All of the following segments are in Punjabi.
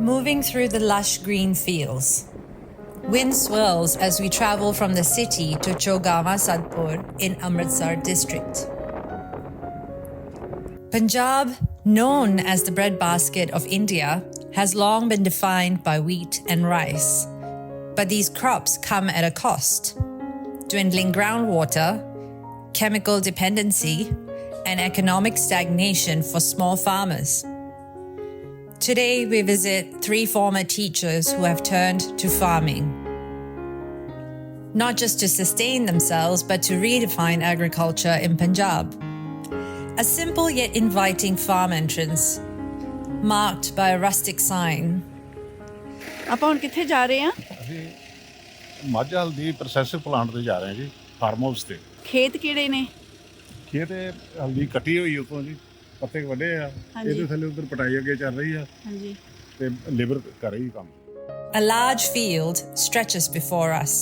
moving through the lush green fields. Wind swirls as we travel from the city to Chogama Sadpur in Amritsar district. Punjab, known as the breadbasket of India, has long been defined by wheat and rice. But these crops come at a cost dwindling groundwater, chemical dependency, and economic stagnation for small farmers. Today, we visit three former teachers who have turned to farming. Not just to sustain themselves, but to redefine agriculture in Punjab. A simple yet inviting farm entrance, marked by a rustic sign ਆਪਾਂ ਹੁਣ ਕਿੱਥੇ ਜਾ ਰਹੇ ਹਾਂ ਅਸੀਂ ਮੱਝ ਹਲਦੀ ਪ੍ਰੋਸੈਸਿੰਗ ਪਲਾਂਟ ਤੇ ਜਾ ਰਹੇ ਹਾਂ ਜੀ ਫਾਰਮ ਹਾਊਸ ਤੇ ਖੇਤ ਕਿਹੜੇ ਨੇ ਖੇਤ ਇਹ ਹਲਦੀ ਕੱਟੀ ਹੋਈ ਉਤੋਂ ਜੀ ਪੱਤੇ ਵੱਡੇ ਆ ਹਾਂਜੀ। ਇਹਦੇ ਥੱਲੇ ਉਧਰ ਪਟਾਈ ਅੱਗੇ ਚੱਲ ਰਹੀ ਆ ਹਾਂਜੀ ਤੇ ਲੇਬਰ ਕਰ ਰਹੀ ਕੰਮ A large field stretches before us.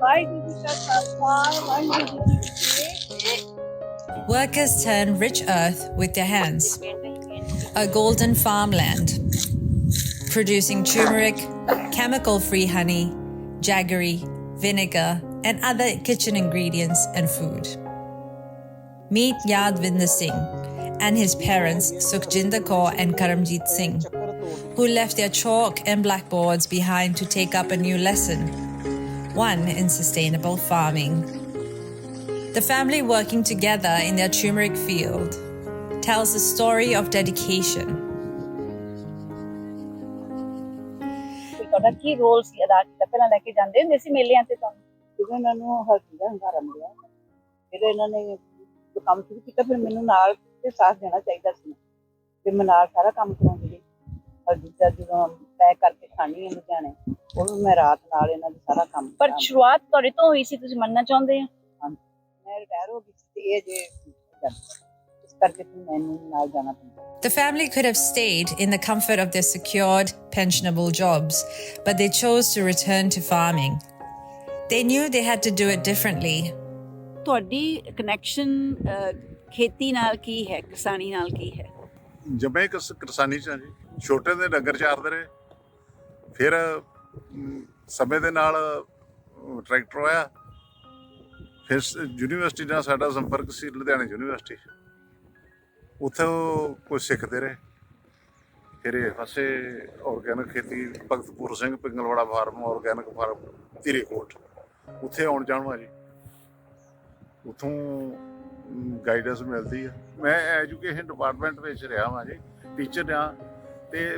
Waheguru ji ਕਾ ਖਾਲਸਾ ਵਾਹਿਗੁਰੂ ਜੀ ਕੀ ਫਤਿਹ Workers turn rich earth with their hands. A golden farmland, producing turmeric, chemical free honey, jaggery, vinegar, and other kitchen ingredients and food. Meet Yadvinder Singh and his parents Sukhjinder Kaur and Karamjit Singh, who left their chalk and blackboards behind to take up a new lesson, one in sustainable farming. The family working together in their turmeric field tells a story of dedication. ਤੇ ਤੁਹਾਡਾ ਕੀ ਰੋਲ ਸੀ ਅਦਾ ਕੀਤਾ ਪਹਿਲਾਂ ਲੈ ਕੇ ਜਾਂਦੇ ਹੁੰਦੇ ਸੀ ਮੇਲਿਆਂ ਤੇ ਤੁਹਾਨੂੰ ਜਦੋਂ ਇਹਨਾਂ ਨੂੰ ਹਲਦੀ ਦਾ ਹੰਗਾਰਾ ਮਿਲਿਆ ਫਿਰ ਇਹਨਾਂ ਨੇ ਜੋ ਕੰਮ ਸ਼ੁਰੂ ਕੀਤਾ ਫਿਰ ਮੈਨੂੰ ਨਾਲ ਤੇ ਸਾਥ ਦੇਣਾ ਚਾਹੀਦਾ ਸੀ ਤੇ ਮੈਂ ਨਾਲ ਸਾਰਾ ਕੰਮ ਕਰਾਉਂਦੀ ਰਹੀ ਹਲਦੀ ਦਾ ਜਦੋਂ ਪੈਕ ਕਰਕੇ ਖਾਣੀ ਹੈ ਲੁਧਿਆਣੇ ਉਹ ਵੀ ਮੈਂ ਰਾਤ ਨਾਲ ਇਹਨਾਂ ਦਾ ਸਾਰਾ ਕੰਮ ਪਰ ਕਰਾਉਂਦੀ। ਸ਼ੁਰੂਆਤ ਤੁਹਾਡੇ ਤੋਂ ਹੋਈ ਸੀ ਤੁਸੀਂ ਮੰਨਣਾ ਚਾਹੁੰਦੇ ਆ ਮੈਂ ਰਿਟਾਇਰ ਹੋ ਗਈ ਸੀ ਤੇ ਇਹ ਜੇ ਇਸ ਕਰਕੇ ਫਿਰ ਮੈਨੂੰ ਨਾਲ ਜਾਣਾ ਪੈਂਦਾ The family could have stayed in the comfort of their secured, pensionable jobs, but they chose to return to farming. They knew they had to do it differently. ਤੁਹਾਡੀ ਕਨੈਕਸ਼ਨ ਖੇਤੀ ਨਾਲ ਕੀ ਹੈ? ਕਿਸਾਨੀ ਨਾਲ ਕੀ ਹੈ? ਜੰਮੇ ਕਿਸ ਕਿਸਾਨੀ ਚ ਆ ਜੀ। ਛੋਟੇ ਦੇ ਡੰਗਰ ਚਾਰਦੇ ਰਹੇ। ਫਿਰ ਅਮ, ਸਮੇਂ ਦੇ ਨਾਲ ਟਰੈਕਟਰ ਆਇਆ। ਫਿਰ ਯੂਨੀਵਰਸਿਟੀ ਨਾਲ ਸਾਡਾ ਸੰਪਰਕ ਸੀ ਲੁਧਿਆਣਾ ਯੂਨੀਵਰਸਿਟੀ ਉੱਥੇ ਉਹ ਸਿੱਖਦੇ ਰਹੇ। ਫਿਰ ਇਹ ਫਸੇ ਆਰਗੈਨਿਕ ਖੇਤੀ Bhagatpur Singh Pingalwara farm organic farm Dhirekot. ਉੱਥੇ ਆਉਣ ਜਾਣਾ ਜੀ ਉਥੋਂ ਗਾਈਡੈਂਸ ਮਿਲਦੀ ਆ। ਮੈਂ ਐਜੂਕੇਸ਼ਨ ਡਿਪਾਰਟਮੈਂਟ ਵਿੱਚ ਰਿਹਾ ਹਾਂ ਜੀ ਟੀਚਰ ਆ ਤੇ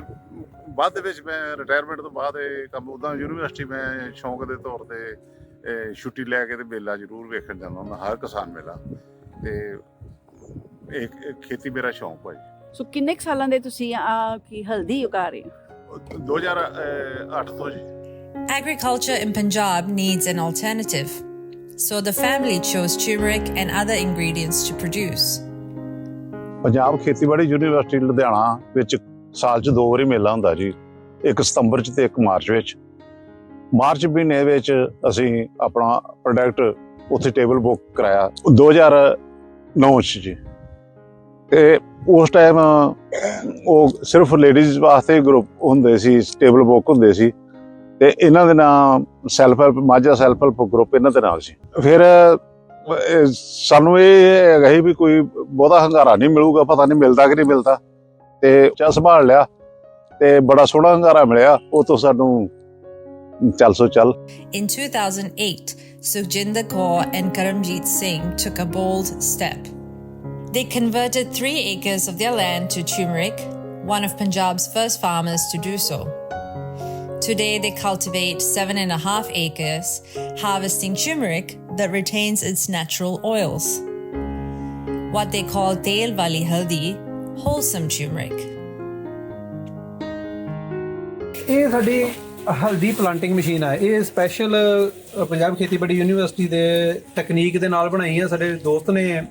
ਬਾਅਦ ਦੇ ਵਿੱਚ ਮੈਂ ਰਿਟਾਇਰਮੈਂਟ ਤੋਂ ਬਾਅਦ ਇਹ ਕੰਮ ਉਦਾਂ ਯੂਨੀਵਰਸਿਟੀ ਮੈਂ ਸ਼ੌਂਕ ਦੇ ਤੌਰ ਤੇ ਇਹ ਛੁੱਟੀ ਲੈ ਕੇ ਤੇ ਮੇਲਾ ਜ਼ਰੂਰ ਵੇਖਣ ਜਾਂਦਾ ਹੁੰਦਾ ਹਰ ਕਿਸਾਨ ਮੇਲਾ। ਤੇ ਇੱਕ ਖੇਤੀ ਮੇਰਾ ਸ਼ੌਂਕ ਹੈ ਸੋ ਕਿੰਨੇ ਸਾਲਾਂ ਦੇ ਤੁਸੀਂ ਆ ਕੀ ਹਲਦੀ ਉਗਾ ਰਹੇ ਹੋ? 2008 ਤੋਂ ਜੀ। Agriculture in Punjab needs an alternative, so the family chose turmeric and other ingredients to produce. Punjab ਖੇਤੀਬਾੜੀ ਯੂਨੀਵਰਸਿਟੀ ਲੁਧਿਆਣਾ ਵਿੱਚ ਸਾਲ 'ਚ ਦੋ ਵਾਰੀ ਮੇਲਾ ਹੁੰਦਾ ਜੀ, ਇੱਕ ਸਤੰਬਰ 'ਚ ਤੇ ਇੱਕ ਮਾਰਚ ਵਿੱਚ। ਮਾਰਚ ਮਹੀਨੇ ਵਿੱਚ ਅਸੀਂ ਆਪਣਾ ਪ੍ਰੋਡਕਟ ਉੱਥੇ ਟੇਬਲ ਬੁੱਕ ਕਰਾਇਆ 2009 'ਚ ਜੀ। ਤੇ ਉਸ ਟਾਈਮ ਉਹ ਸਿਰਫ ਲੇਡੀਜ਼ ਵਾਸਤੇ ਗਰੁੱਪ ਹੁੰਦੇ ਸੀ ਟੇਬਲ ਬੁੱਕ ਹੁੰਦੇ ਸੀ। ਤੇ ਇਹਨਾਂ ਦੇ ਨਾਮ self help Majha self help group ਇਹਨਾਂ ਦੇ ਨਾਲ ਸੀ। ਫਿਰ ਇਹ ਸਾਨੂੰ ਇਹ ਹੈਗਾ ਸੀ ਵੀ ਕੋਈ ਬਹੁਤਾ ਹੰਗਾਰਾ ਨਹੀਂ ਮਿਲੂਗਾ ਪਤਾ ਨਹੀਂ ਮਿਲਦਾ ਕਿ ਨਹੀਂ ਮਿਲਦਾ ਤੇ ਚਾ ਸੰਭਾਲ ਲਿਆ ਤੇ ਬੜਾ ਸੋਹਣਾ ਹੰਗਾਰਾ ਮਿਲਿਆ ਉਹ ਤੋਂ ਸਾਨੂੰ ਚੱਲ ਸੋ ਚੱਲ In 2008, Sukhjinder Kaur and Karamjit Singh took a bold step. They converted three acres of their land to turmeric, one of Punjab's first farmers to do so. Today, they cultivate seven and a half acres, harvesting turmeric that retains its natural oils. What they call Del Wali Haldi, wholesome turmeric. ਇਹ ਸਾਡੀ ਹਲਦੀ ਪਲਾਂਟਿੰਗ ਮਸ਼ੀਨ ਹੈ ਇਹ ਸਪੈਸ਼ਲ ਪੰਜਾਬ ਖੇਤੀਬਾੜੀ ਯੂਨੀਵਰਸਿਟੀ ਦੇ ਟੈਕਨੀਕ ਦੇ ਨਾਲ ਬਣਾਈ ਹੈ ਸਾਡੇ ਦੋਸਤ ਨੇ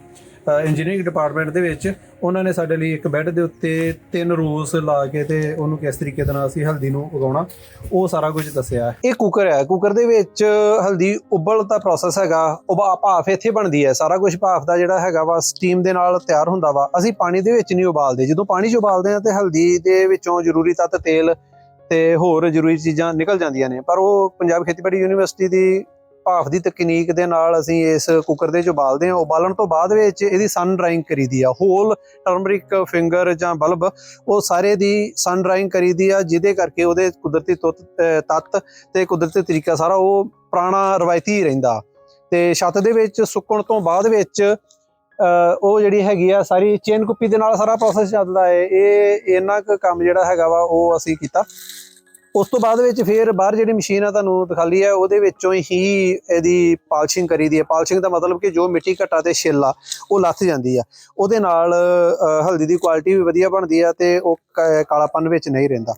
ਇੰਜੀਨੀਅਰਿੰਗ ਡਿਪਾਰਟਮੈਂਟ ਦੇ ਵਿੱਚ ਉਹਨਾਂ ਨੇ ਸਾਡੇ ਲਈ ਇੱਕ ਬੈੱਡ ਦੇ ਉੱਤੇ ਤਿੰਨ ਰੋਜ਼ ਲਾ ਕੇ ਤੇ ਉਹਨੂੰ ਕਿਸ ਤਰੀਕੇ ਦੇ ਨਾਲ ਅਸੀਂ ਹਲਦੀ ਨੂੰ ਉਗਾਉਣਾ, ਉਹ ਸਾਰਾ ਕੁਝ ਦੱਸਿਆ ਇਹ ਕੁੱਕਰ ਹੈ। ਕੁੱਕਰ ਦੇ ਵਿੱਚ ਹਲਦੀ ਉਬਲ ਦਾ ਪ੍ਰੋਸੈਸ ਹੈਗਾ, ਉਹ ਭਾਫ ਇੱਥੇ ਬਣਦੀ ਹੈ। ਸਾਰਾ ਕੁਝ ਭਾਫ ਦਾ ਜਿਹੜਾ ਹੈਗਾ ਵਾ ਸਟੀਮ ਦੇ ਨਾਲ ਤਿਆਰ ਹੁੰਦਾ ਵਾ। ਅਸੀਂ ਪਾਣੀ ਦੇ ਵਿੱਚ ਨਹੀਂ ਉਬਾਲਦੇ। ਜਦੋਂ ਪਾਣੀ 'ਚ ਉਬਾਲਦੇ ਆ ਤੇ ਹਲਦੀ ਦੇ ਵਿੱਚੋਂ ਜ਼ਰੂਰੀ ਤੱਤ, ਤੇਲ ਤੇ ਹੋਰ ਜ਼ਰੂਰੀ ਚੀਜ਼ਾਂ ਨਿਕਲ ਜਾਂਦੀਆਂ ਨੇ। ਪਰ ਉਹ ਪੰਜਾਬ ਖੇਤੀਬਾੜੀ ਯੂਨੀਵਰਸਿਟੀ ਦੀ ਭਾਫ ਦੀ ਤਕਨੀਕ ਦੇ ਨਾਲ ਅਸੀਂ ਇਸ ਕੁੱਕਰ ਦੇ 'ਚ ਉਬਾਲਦੇ ਹਾਂ। ਉਬਾਲਣ ਤੋਂ ਬਾਅਦ ਵਿੱਚ ਇਹਦੀ ਸਨ ਡਰਾਈਂਗ ਕਰੀਦੀ ਆ। ਹੋਲ ਟਰਮਰਿਕ ਫਿੰਗਰ ਜਾਂ ਬਲਬ ਉਹ ਸਾਰੇ ਦੀ ਸਨ ਡਰਾਈਂਗ ਕਰੀਦੀ ਆ, ਜਿਹਦੇ ਕਰਕੇ ਉਹਦੇ ਕੁਦਰਤੀ ਤੁੱਤ ਤੱਤ ਤੇ ਕੁਦਰਤੀ ਤਰੀਕਾ ਸਾਰਾ ਉਹ ਪੁਰਾਣਾ ਰਵਾਇਤੀ ਹੀ ਰਹਿੰਦਾ। ਤੇ ਛੱਤ ਦੇ ਵਿੱਚ ਸੁੱਕਣ ਤੋਂ ਬਾਅਦ ਵਿੱਚ ਉਹ ਜਿਹੜੀ ਹੈਗੀ ਆ, ਸਾਰੀ ਚੇਨ ਕੁੱਪੀ ਦੇ ਨਾਲ ਸਾਰਾ ਪ੍ਰੋਸੈਸ ਚੱਲਦਾ ਏ। ਇਹ, ਇੰਨਾ ਕੁ ਕੰਮ ਜਿਹੜਾ ਹੈਗਾ ਵਾ, ਉਹ ਅਸੀਂ ਕੀਤਾ। ਉਸ ਤੋਂ ਬਾਅਦ ਵਿੱਚ ਫਿਰ ਬਾਹਰ ਜਿਹੜੀ ਮਸ਼ੀਨ ਆ ਤੁਹਾਨੂੰ ਦਿਖਾਲੀ ਹੈ, ਉਹਦੇ ਵਿੱਚੋਂ ਹੀ ਇਹਦੀ ਪਾਲਿਸ਼ਿੰਗ ਕਰੀਦੀ ਹੈ। ਪਾਲਿਸ਼ਿੰਗ ਦਾ ਮਤਲਬ ਕਿ ਜੋ ਮਿੱਟੀ ਘਟਾ ਤੇ ਛਿੱਲ ਆ, ਉਹ ਲੱਥ ਜਾਂਦੀ ਆ। ਉਹਦੇ ਨਾਲ ਹਲਦੀ ਦੀ ਕੁਆਲਿਟੀ ਵੀ ਵਧੀਆ ਬਣਦੀ ਆ ਤੇ ਉਹ ਕ- ਕਾਲਾਪਨ ਵਿੱਚ ਨਹੀਂ ਰਹਿੰਦਾ।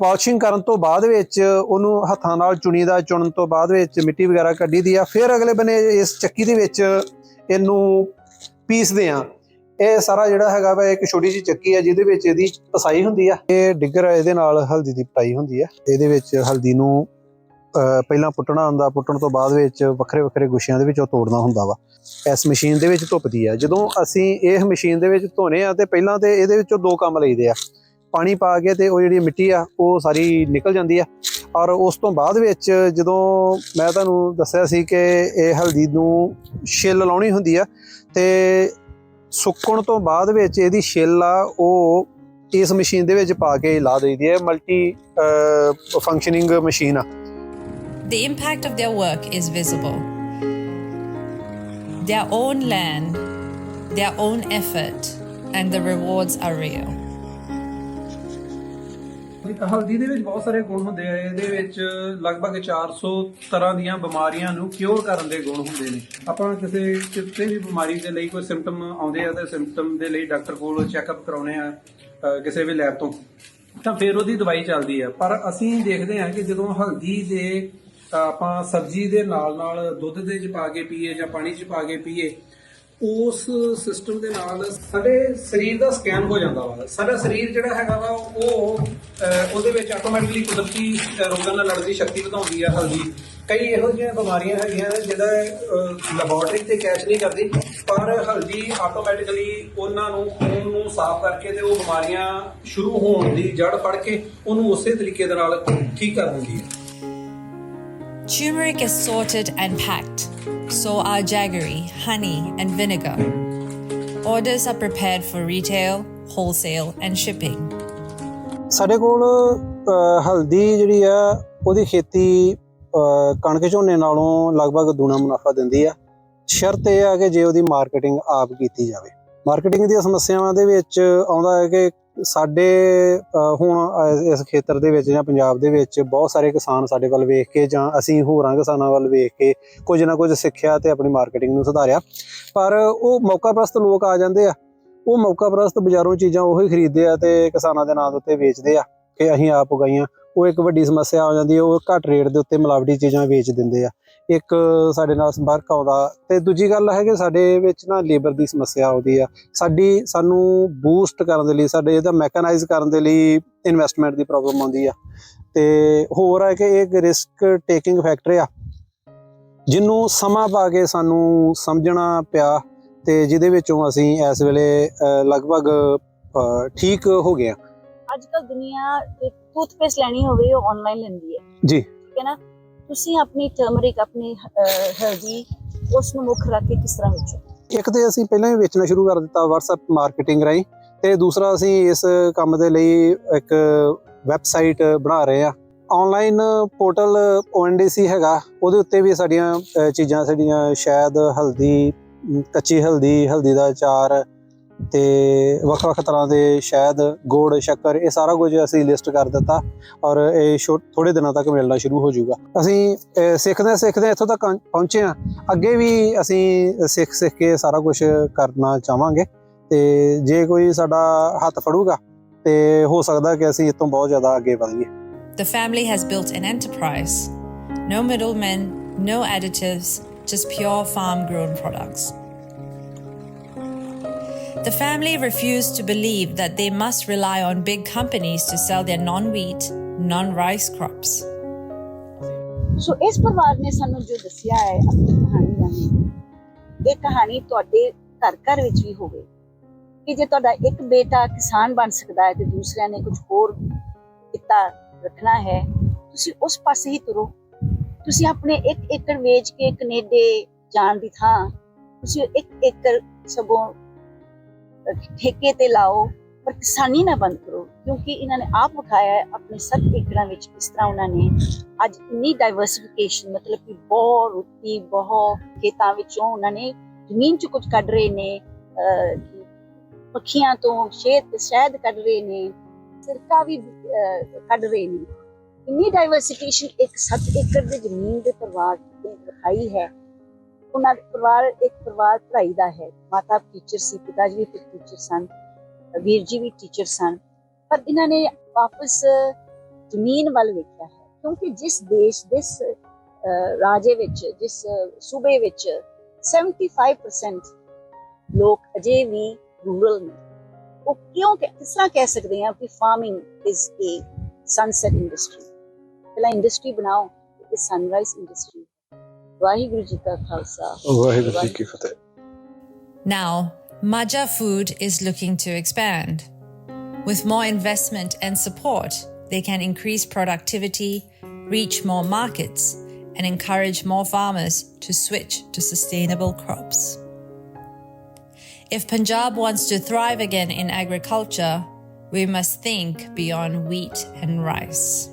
ਪਾਲਿਸ਼ਿੰਗ ਕਰਨ ਤੋਂ ਬਾਅਦ ਵਿੱਚ ਉਹਨੂੰ ਹੱਥਾਂ ਨਾਲ ਚੁਣੀ ਦਾ, ਚੁਣਨ ਤੋਂ ਬਾਅਦ ਵਿੱਚ ਮਿੱਟੀ ਵਗੈਰਾ ਕੱਢੀ ਦੀ ਆ। ਫਿਰ ਅਗਲੇ ਬਨੇ ਇਸ ਚੱਕੀ ਦੇ ਵਿੱਚ ਇਹਨੂੰ ਪੀਸਦੇ ਆ। ਇਹ ਸਾਰਾ ਜਿਹੜਾ ਹੈਗਾ ਵਾ ਇੱਕ ਛੋਟੀ ਜਿਹੀ ਚੱਕੀ ਆ, ਜਿਹਦੇ ਵਿੱਚ ਇਹਦੀ ਪਸਾਈ ਹੁੰਦੀ ਆ। ਇਹ ਡਿੱਗਰ ਇਹਦੇ ਨਾਲ ਹਲਦੀ ਦੀ ਪਟਾਈ ਹੁੰਦੀ ਆ। ਇਹਦੇ ਵਿੱਚ ਹਲਦੀ ਨੂੰ ਪਹਿਲਾਂ ਪੁੱਟਣਾ ਹੁੰਦਾ, ਪੁੱਟਣ ਤੋਂ ਬਾਅਦ ਵਿੱਚ ਵੱਖਰੇ ਵੱਖਰੇ ਗੁੱਛਿਆਂ ਦੇ ਵਿੱਚੋਂ ਤੋੜਨਾ ਹੁੰਦਾ ਵਾ। ਇਸ ਮਸ਼ੀਨ ਦੇ ਵਿੱਚ ਧੁੱਪਦੀ ਆ। ਜਦੋਂ ਅਸੀਂ ਇਹ ਮਸ਼ੀਨ ਦੇ ਵਿੱਚ ਧੋਨੇ ਆ, ਤੇ ਪਹਿਲਾਂ ਤੇ ਇਹਦੇ ਵਿੱਚੋਂ ਦੋ ਕੰਮ ਲਈਦੇ ਆ। ਪਾਣੀ ਪਾ ਕੇ ਤੇ ਉਹ ਜਿਹੜੀ ਮਿੱਟੀ ਆ, ਉਹ ਸਾਰੀ ਨਿਕਲ ਜਾਂਦੀ ਆ। ਔਰ ਉਸ ਤੋਂ ਬਾਅਦ ਵਿੱਚ ਜਦੋਂ ਮੈਂ ਤੁਹਾਨੂੰ ਦੱਸਿਆ ਸੀ ਕਿ ਇਹ ਹਲਦੀ ਨੂੰ ਛਿੱਲ ਲਾਉਣੀ ਹੁੰਦੀ ਆ, ਤੇ ਸੁੱਕਣ ਤੋਂ ਬਾਅਦ ਵਿੱਚ ਇਹਦੀ ਛਿੱਲ ਆ ਉਹ ਇਸ ਮਸ਼ੀਨ ਦੇ ਵਿੱਚ ਪਾ ਕੇ ਲਾ ਦਈਦੀ ਹੈ ਮਲਟੀ ਫੰਕਸ਼ਨਿੰਗ ਮਸ਼ੀਨ ਆ The impact of their work is visible. Their own land, their own effort, and the rewards are real. ਹਲਦੀ ਦੇ ਵਿੱਚ ਬਹੁਤ ਸਾਰੇ ਗੁਣ ਹੁੰਦੇ ਆ, ਇਹਦੇ ਵਿੱਚ ਲਗਭਗ 400 ਤਰ੍ਹਾਂ ਦੀਆਂ ਬਿਮਾਰੀਆਂ ਨੂੰ ਕਿਉਰ ਕਰਨ ਦੇ ਗੁਣ ਹੁੰਦੇ ਨੇ। ਆਪਾਂ ਕਿਸੇ ਕਿਸੇ ਵੀ ਬਿਮਾਰੀ ਦੇ ਲਈ ਕੋਈ ਸਿੰਪਟਮ ਆਉਂਦੇ ਆ, ਤੇ ਸਿੰਪਟਮ ਦੇ ਲਈ ਡਾਕਟਰ ਕੋਲ ਚੈੱਕਅਪ ਕਰਾਉਣੇ ਆ ਕਿਸੇ ਵੀ ਲੈਬ ਤੋਂ। ਤਾਂ ਫਿਰ ਉਹਦੀ ਦਵਾਈ ਚੱਲਦੀ ਆ। ਪਰ ਅਸੀਂ ਦੇਖਦੇ ਆ ਕਿ ਜਦੋਂ ਹਲਦੀ ਦੇ ਆਪਾਂ ਸਬਜ਼ੀ ਦੇ ਨਾਲ ਨਾਲ ਦੁੱਧ ਦੇ ਚ ਪਾ ਕੇ ਪੀਏ ਜਾਂ ਪਾਣੀ ਚ ਪਾ ਕੇ ਪੀਏ ਉਸ ਸਿਸਟਮ ਦੇ ਨਾਲ ਸਾਡੇ ਸਰੀਰ ਦਾ ਸਕੈਨ ਹੋ ਜਾਂਦਾ ਵਾ। ਸਾਡਾ ਸਰੀਰ ਜਿਹੜਾ ਹੈਗਾ ਵਾ, ਉਹ ਉਹਦੇ ਵਿੱਚ ਆਟੋਮੈਟਿਕਲੀ ਕੁਦਰਤੀ ਰੋਗਾਂ ਨਾਲ ਲੜਨ ਦੀ ਸ਼ਕਤੀ ਵਧਾਉਂਦੀ ਆ ਹਲਦੀ। ਕਈ ਇਹੋ ਜਿਹੀਆਂ ਬਿਮਾਰੀਆਂ ਹੈਗੀਆਂ ਨੇ ਜਿਹੜਾ ਲੈਬੋਰਟਰੀ ਤੇ ਕੈਚ ਨਹੀਂ ਕਰਦੀ, ਪਰ ਹਲਦੀ ਆਟੋਮੈਟਿਕਲੀ ਉਹਨਾਂ ਨੂੰ, ਖੂਨ ਨੂੰ ਸਾਫ਼ ਕਰਕੇ ਤੇ ਉਹ ਬਿਮਾਰੀਆਂ ਸ਼ੁਰੂ ਹੋਣ ਦੀ ਜੜ ਫੜ ਕੇ ਉਹਨੂੰ ਉਸੇ ਤਰੀਕੇ ਦੇ ਨਾਲ ਠੀਕ ਕਰ ਦਿੰਦੀ ਹੈ Turmeric is sorted and packed. So are uh, jaggery, honey, and vinegar. Orders are prepared for retail, wholesale, and shipping. ਸਾਡੇ ਕੋਲ ਹਲਦੀ ਜਿਹੜੀ ਆ ਉਹਦੀ ਖੇਤੀ ਕਣਕ ਝੋਨੇ ਨਾਲੋਂ ਲਗਭਗ ਦੂਣਾ ਮੁਨਾਫਾ ਦਿੰਦੀ ਆ ਸ਼ਰਤ ਇਹ ਆ ਕਿ ਜੇ ਉਹਦੀ ਮਾਰਕੀਟਿੰਗ ਆਪ ਕੀਤੀ ਜਾਵੇ ਮਾਰਕੀਟਿੰਗ ਦੀਆਂ ਸਮੱਸਿਆਵਾਂ ਦੇ ਵਿੱਚ ਆਉਂਦਾ ਹੈ ਕਿ ਸਾਡੇ ਹੁਣ ਇਸ ਖੇਤਰ ਦੇ ਵਿੱਚ ਜਾਂ ਪੰਜਾਬ ਦੇ ਵਿੱਚ ਬਹੁਤ ਸਾਰੇ ਕਿਸਾਨ ਸਾਡੇ ਵੱਲ ਵੇਖ ਕੇ ਜਾਂ ਅਸੀਂ ਹੋਰਾਂ ਕਿਸਾਨਾਂ ਵੱਲ ਵੇਖ ਕੇ ਕੁਝ ਨਾ ਕੁਝ ਸਿੱਖਿਆ ਤੇ ਆਪਣੀ ਮਾਰਕੀਟਿੰਗ ਨੂੰ ਸੁਧਾਰਿਆ। ਪਰ ਉਹ ਮੌਕਾ ਪ੍ਰਸਤ ਲੋਕ ਆ ਜਾਂਦੇ ਆ। ਉਹ ਮੌਕਾ ਪ੍ਰਸਤ ਬਾਜ਼ਾਰੋਂ ਚੀਜ਼ਾਂ ਉਹੀ ਖਰੀਦਦੇ ਆ ਤੇ ਕਿਸਾਨਾਂ ਦੇ ਨਾਂ ਦੇ ਉੱਤੇ ਵੇਚਦੇ ਆ ਕਿ ਅਸੀਂ ਆਪ ਉਗਾਈਆਂ। ਉਹ ਇੱਕ ਵੱਡੀ ਸਮੱਸਿਆ ਆ ਜਾਂਦੀ ਹੈ ਉਹ ਘੱਟ ਰੇਟ ਦੇ ਉੱਤੇ ਮਿਲਾਵਟੀ ਚੀਜ਼ਾਂ ਵੇਚ ਦਿੰਦੇ ਆ। ਇੱਕ ਸਾਡੇ ਨਾਲ ਸੰਪਰਕ ਆਉਂਦਾ ਤੇ ਦੂਜੀ ਗੱਲ ਹੈ ਕਿ ਸਾਡੇ ਵਿੱਚ ਨਾ ਲੇਬਰ ਦੀ ਸਮੱਸਿਆ ਆਉਂਦੀ ਆ। ਸਾਡੀ ਸਾਨੂੰ ਬੂਸਟ ਕਰਨ ਦੇ ਲਈ ਸਾਡੇ ਇਹਦਾ ਮੈਕਨਾਈਜ਼ ਕਰਨ ਦੇ ਲਈ ਇਨਵੈਸਟਮੈਂਟ ਦੀ ਪ੍ਰੋਬਲਮ ਆਉਂਦੀ ਆ। ਤੇ ਹੋਰ ਹੈ ਕਿ ਇਹ ਰਿਸਕ ਟੇਕਿੰਗ ਫੈਕਟਰ ਆ। ਜਿਹਨੂੰ ਸਮਾਂ ਪਾ ਕੇ ਸਾਨੂੰ ਸਮਝਣਾ ਪਿਆ ਤੇ ਜਿਹਦੇ ਵਿੱਚੋਂ ਅਸੀਂ ਇਸ ਵੇਲੇ ਲਗਭਗ ਠੀਕ ਹੋ ਗਏ ਅੱਜ ਕੱਲ ਦੁਨੀਆ ਇੱਕ ਟੂਥਪੇਸਟ ਲੈਣੀ ਹੋਵੇ ਉਹ ਆਨਲਾਈਨ ਲੈਂਦੀ ਹੈ। ਜੀ। ਠੀਕ ਹੈ ਨਾ? ਤੁਸੀਂ ਆਪਣੀ ਟਰਮਰਿਕ ਆਪਣੀ ਹਲਦੀ ਉਸ ਨੂੰ ਮੁੱਖ ਰੱਖ ਕੇ ਕਿਸ ਤਰ੍ਹਾਂ ਵੇਚੋ? ਇੱਕ ਤੇ ਅਸੀਂ ਪਹਿਲਾਂ ਹੀ ਵੇਚਣਾ ਸ਼ੁਰੂ ਕਰ ਦਿੱਤਾ WhatsApp ਮਾਰਕੀਟਿੰਗ ਰਾਹੀਂ ਤੇ ਦੂਸਰਾ ਅਸੀਂ ਇਸ ਕੰਮ ਦੇ ਲਈ ਇੱਕ ਵੈਬਸਾਈਟ ਬਣਾ ਰਹੇ ਆ ਆਨਲਾਈਨ ਪੋਰਟਲ ONDC ਹੈਗਾ, ਉਹਦੇ ਉੱਤੇ ਵੀ ਸਾਡੀਆਂ ਚੀਜ਼ਾਂ, ਸਾਡੀਆਂ ਸ਼ਾਇਦ ਹਲਦੀ ਕੱਚੀ ਹਲਦੀ ਹਲਦੀ ਦਾ ਅਚਾਰ ਤੇ ਵੱਖ-ਵੱਖ ਤਰ੍ਹਾਂ ਦੇ ਸ਼ਾਇਦ ਗੁੜ ਸ਼ੱਕਰ ਇਹ ਸਾਰਾ ਕੁਝ ਅਸੀਂ ਲਿਸਟ ਕਰ ਦਿੱਤਾ ਔਰ ਇਹ ਥੋੜੇ ਦਿਨਾਂ ਤੱਕ ਮਿਲਣਾ ਸ਼ੁਰੂ ਹੋ ਜਾਊਗਾ ਅਸੀਂ ਸਿੱਖਦੇ ਸਿੱਖਦੇ ਇੱਥੋਂ ਤੱਕ ਪਹੁੰਚੇ ਆ ਅੱਗੇ ਵੀ ਅਸੀਂ ਸਿੱਖ ਸਿੱਖ ਕੇ ਸਾਰਾ ਕੁਝ ਕਰਨਾ ਚਾਹਾਂਗੇ ਤੇ ਜੇ ਕੋਈ ਸਾਡਾ ਹੱਥ ਫੜੂਗਾ ਤੇ ਹੋ ਸਕਦਾ ਕਿ ਅਸੀਂ ਇਸ ਬਹੁਤ ਜ਼ਿਆਦਾ ਅੱਗੇ ਵਧੀਏ The family has built an enterprise. No middlemen, no additives, just pure farm grown products. The family refused to believe that they must rely on big companies to sell their non wheat, non rice crops. ਸੋ ਇਸ ਪਰਿਵਾਰ ਨੇ ਸਾਨੂੰ ਜੋ ਦੱਸਿਆ ਹੈ ਆਪਣੀ ਕਹਾਣੀ ਰਾਹੀਂ ਇਹ ਕਹਾਣੀ ਤੁਹਾਡੇ ਘਰ ਘਰ ਵਿੱਚ ਵੀ ਹੋਵੇ ਕਿ ਜੇ ਤੁਹਾਡਾ ਇੱਕ ਬੇਟਾ ਕਿਸਾਨ ਬਣ ਸਕਦਾ ਹੈ ਤੇ ਦੂਸਰਿਆਂ ਨੇ ਕੁਝ ਹੋਰ ਕਿੱਤਾ ਰੱਖਣਾ ਹੈ ਤੁਸੀਂ ਉਸ ਪਾਸੇ ਹੀ ਤੁਰੋ ਤੁਸੀਂ ਆਪਣੇ ਇੱਕ ਏਕੜ ਵੇਚ ਕੇ ਕੈਨੇਡਾ ਜਾਣ ਦੀ ਥਾਂ ਤੁਸੀਂ ਇੱਕ ਏਕੜ ਸਗੋਂ ਅਹ, ਠੇਕੇ ਤੇ ਲਾਓ, ਪਰ ਕਿਸਾਨੀ ਨਾ ਬੰਦ ਕਰੋ, ਕਿਉਂਕਿ ਇਹਨਾਂ ਨੇ ਆਪ ਵਿਖਾਇਆ ਹੈ, ਆਪਣੇ ਸੱਤ ਏਕੜਾਂ ਵਿੱਚ ਕਿਸ ਤਰ੍ਹਾਂ ਉਹਨਾਂ ਨੇ ਅੱਜ ਇੰਨੀ ਡਾਈਵਰਸਿਫਿਕੇਸ਼ਨ ਮਤਲਬ ਕਿ ਬਹੁਤ ਰੁੱਤੀ, ਬਹੁਤ ਖੇਤਾਂ ਵਿੱਚੋਂ ਉਹਨਾਂ ਨੇ ਜ਼ਮੀਨ 'ਚ ਕੁਝ ਕੱਢ ਰਹੇ ਨੇ ਪੱਖੀਆਂ ਤੋਂ ਸ਼ਹਿਦ ਸ਼ਹਿਦ ਕੱਢ ਰਹੇ ਨੇ, ਸਿਰਕਾ ਵੀ ਕੱਢ ਰਹੇ ਨੇ। ਇੰਨੀ ਡਾਈਵਰਸਿਫਿਕੇਸ਼ਨ ਇੱਕ 7 ਏਕੜ ਦੇ ਜ਼ਮੀਨ ਦੇ ਪਰਿਵਾਰ ਨੇ ਵਿਖਾਈ ਹੈ। ਉਹਨਾਂ ਦਾ ਪਰਿਵਾਰ ਇੱਕ ਪਰਿਵਾਰ ਪੜ੍ਹਾਈ ਦਾ ਹੈ। ਮਾਤਾ ਟੀਚਰ ਸੀ ਪਿਤਾ ਜੀ ਵੀ ਟੀਚਰ ਸਨ ਵੀਰ ਜੀ ਵੀ ਟੀਚਰ ਸਨ। ਪਰ ਇਹਨਾਂ ਨੇ ਵਾਪਸ ਜ਼ਮੀਨ ਵੱਲ ਵੇਖਿਆ ਹੈ ਕਿਉਂਕਿ ਜਿਸ ਦੇਸ਼ ਜਿਸ ਅਹ, ਰਾਜੇ ਵਿੱਚ ਜਿਸ ਅਹ, ਸੂਬੇ ਵਿੱਚ 75% ਲੋਕ ਅਜੇ ਵੀ ਰੂਰਲ ਨੇ। ਉਹ ਕਿਉਂ ਕਹਿ- ਕਿਸ ਤਰ੍ਹਾਂ ਕਹਿ ਸਕਦੇ ਹਾਂ ਕਿ farming is a sunset industry ਪਹਿਲਾਂ ਇੰਡਸਟਰੀ ਬਣਾਓ ਇਹ ਸਨਰਾਈਜ਼ ਇੰਡਸਟਰੀ ਵਾਹਿਗੁਰੂ ਜੀ ਕਾ ਖਾਲਸਾ ਵਾਹਿਗੁਰੂ ਜੀ ਕੀ ਫਤਿਹ Now, Maja Food is looking to expand. With more investment and support, they can increase productivity, reach more markets, and encourage more farmers to switch to sustainable crops. If Punjab wants to thrive again in agriculture, we must think beyond wheat and rice.